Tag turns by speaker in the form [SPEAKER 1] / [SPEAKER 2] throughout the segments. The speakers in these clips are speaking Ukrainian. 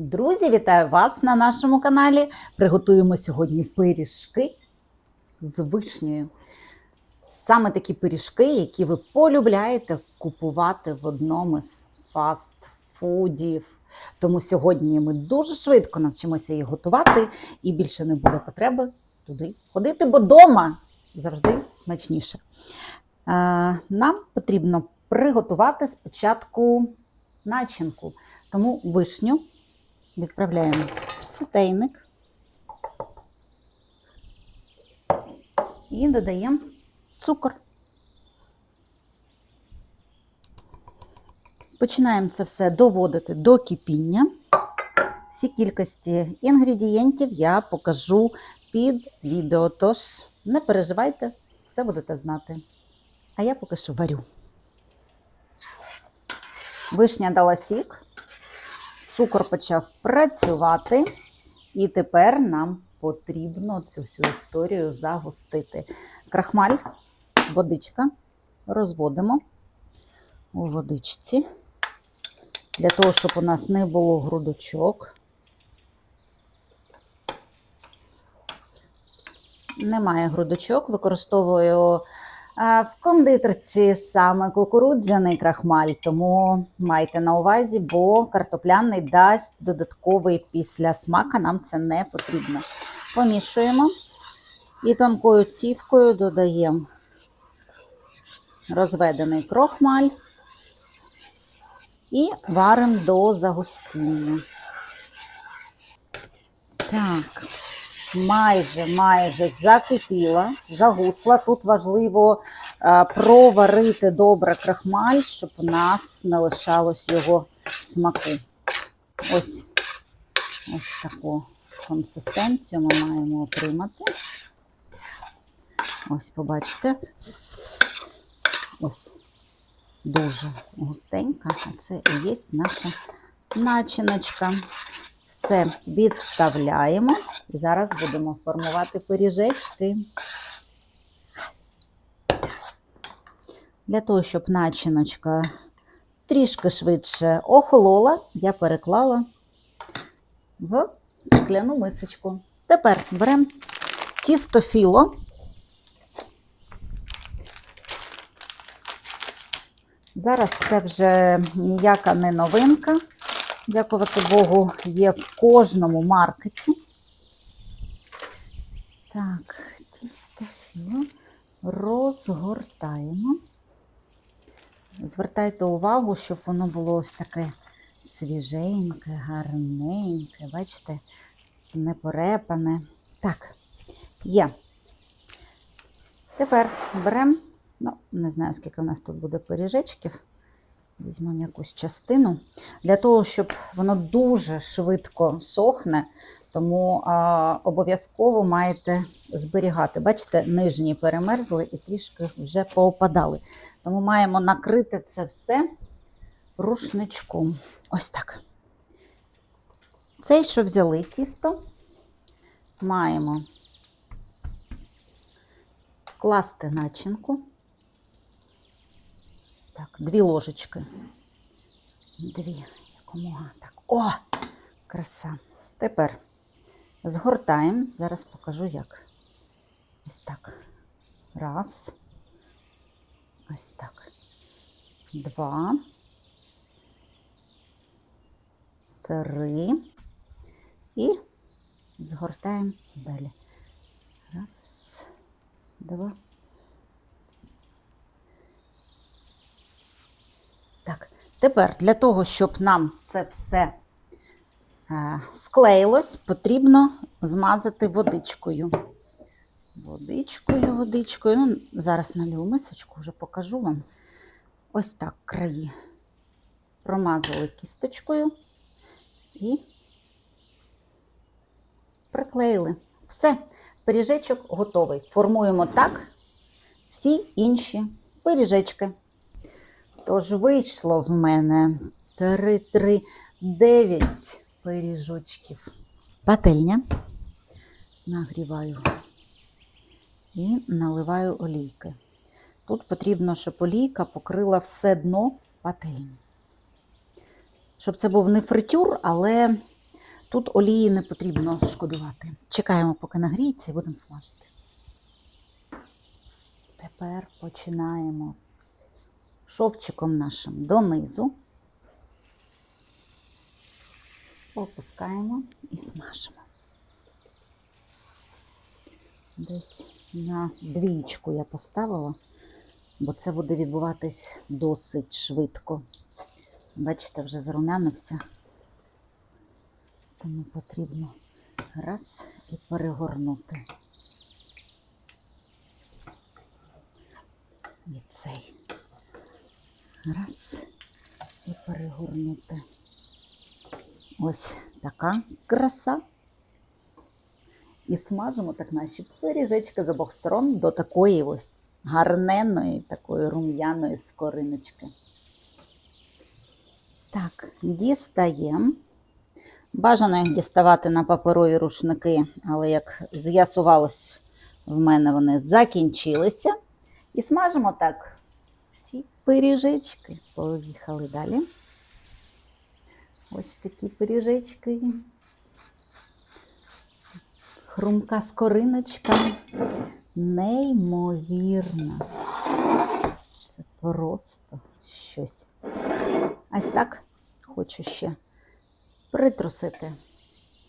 [SPEAKER 1] Друзі, вітаю вас на нашому каналі. Приготуємо сьогодні пиріжки з вишнею. Саме такі пиріжки, які ви полюбляєте купувати в одному з фастфудів. Тому сьогодні ми дуже швидко навчимося їх готувати, і більше не буде потреби туди ходити, бо вдома завжди смачніше. Е, Нам потрібно приготувати спочатку начинку. Тому вишню відправляємо в сотейник і додаємо цукор. Починаємо це все доводити до кипіння. Всі кількості інгредієнтів я покажу під відео, тож не переживайте, все будете знати. А я поки що варю. Вишня дала сік, цукор почав працювати, і тепер нам потрібно цю всю історію загустити. Крахмаль, водичка, розводимо у водичці, для того, щоб у нас не було грудочок. Немає грудочок, використовую в кондитерці саме кукурудзяний крахмаль, тому майте на увазі, бо картопляний дасть додатковий післясмак, а нам це не потрібно. Помішуємо і тонкою цівкою додаємо розведений крохмаль і варимо до загустіння. Так майже майже закипіла, загусла. Тут важливо е, проварити добре крахмаль, щоб у нас не лишалось його смаку. Ось ось таку консистенцію ми маємо отримати. Ось, побачите. Ось дуже густенька. А це і є наша начиночка. Все відставляємо. І зараз будемо формувати пиріжечки. Для того, щоб начиночка трішки швидше охолола, я переклала в скляну мисочку. Тепер беремо тісто філо. Зараз це вже ніяка не новинка. Дякувати Богу, є в кожному маркеті. Так, тісто філо розгортаємо. Звертайте увагу, щоб воно було ось таке свіженьке, гарненьке, бачите, не порепане. Так, є. Тепер беремо, ну, не знаю, скільки в нас тут буде пиріжечків. Візьмемо якусь частину. Для того, щоб воно дуже швидко сохне, тому обов'язково маєте зберігати. Бачите, нижні перемерзли і трішки вже поопадали. Тому маємо накрити це все рушничком. Ось так. Цей, що взяли тісто, маємо класти начинку. Так, дві ложечки. Дві, якомога так. О! Краса. Тепер згортаємо. Зараз покажу як. Ось так. Раз. Ось так. Два. Три. І згортаємо далі. Раз, два. Так, тепер для того, щоб нам це все е, склеїлось, потрібно змазати водичкою. Водичкою, водичкою. Ну, зараз налью мисочку, вже покажу вам. Ось так краї. Промазали кісточкою і приклеїли. Все, пиріжечок готовий. Формуємо так всі інші пиріжечки. Тож вийшло в мене 3-3-9 пиріжочків. Пательня. Нагріваю і наливаю олійки. Тут потрібно, щоб олійка покрила все дно пательні. Щоб це був не фритюр, але Тут олії не потрібно шкодувати. Чекаємо, поки нагріється, і будемо смажити. Тепер починаємо шовчиком нашим донизу. Опускаємо і смажимо. Десь на двічку я поставила, бо це буде відбуватись досить швидко. Бачите, вже зарумянився. Тому потрібно раз і перегорнути. І цей. Раз і перегорнути. Ось така краса. І смажимо так наші пиріжечки з обох сторон до такої ось гарненної, такої рум'яної скориночки. Так, дістаємо. Бажано їх діставати на паперові рушники, але як з'ясувалось, в мене вони закінчилися. І смажимо так всі пиріжечки. Поїхали далі. Ось такі пиріжечки. Хрумка скориночка. Неймовірна. Це просто щось. Ось так хочу ще притрусити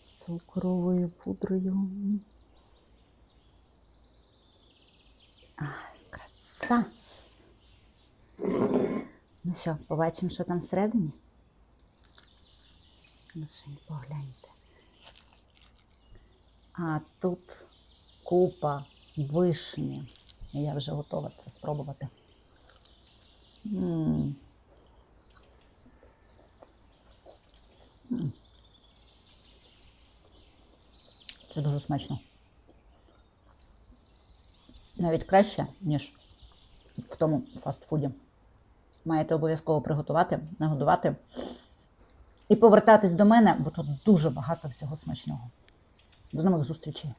[SPEAKER 1] цукровою пудрою. А, краса. Ну що, побачимо, що там всередині? Лишень погляньте. А тут купа вишні. Я вже готова це спробувати. М. М. Це дуже смачно. Навіть краще, ніж в тому фастфуді. Маєте обов'язково приготувати, нагодувати і повертатись до мене, бо тут дуже багато всього смачного. До нових зустрічей!